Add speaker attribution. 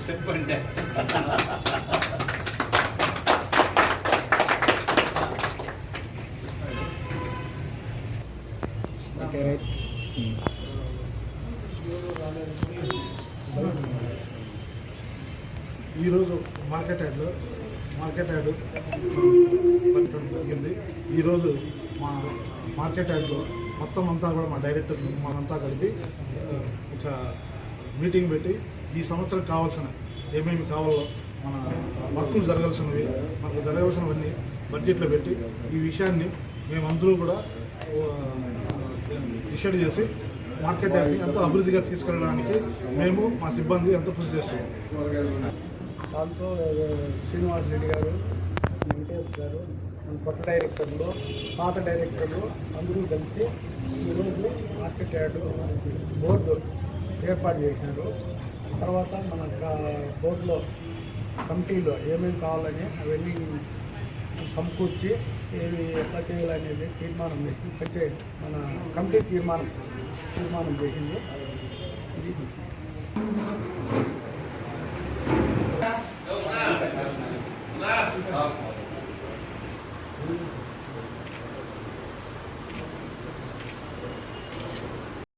Speaker 1: Step? Right.
Speaker 2: ఈరోజు market యార్డ్లో market yard పెట్టడం జరిగింది. ఈరోజు మా మార్కెట్ యార్డ్లో మొత్తం అంతా కూడా మా డైరెక్టర్ మనంతా కలిపి ఒక మీటింగ్ పెట్టి ఈ సంవత్సరం కావాల్సిన ఏమేమి కావాలో మన వర్కులు జరగాల్సినవి మనకు జరగాల్సినవన్నీ బడ్జెట్లో పెట్టి ఈ విషయాన్ని మేమందరూ కూడా డిసైడ్ చేసి మార్కెట్ యార్డ్ని ఎంతో అభివృద్ధిగా తీసుకెళ్ళడానికి మేము మా సిబ్బంది ఎంతో కృషి చేస్తున్నాం.
Speaker 3: దాంతో శ్రీనివాస్ రెడ్డి గారు వెంకటేష్ గారు కొత్త డైరెక్టర్లు పాత డైరెక్టర్లు అందరూ కలిసి ఈరోజు మార్కెట్ యార్డు బోర్డు ఏర్పాటు చేసినారు తర్వాత మన బోర్డులో కమిటీలో ఏమేమి కావాలని అవన్నీ సమకూర్చి ఏవి ఎట్లా చేయాలనేది తీర్మానం చేసి వచ్చే మన కమిటీ తీర్మానం తీర్మానం చేసింది. ఇది. Thank you.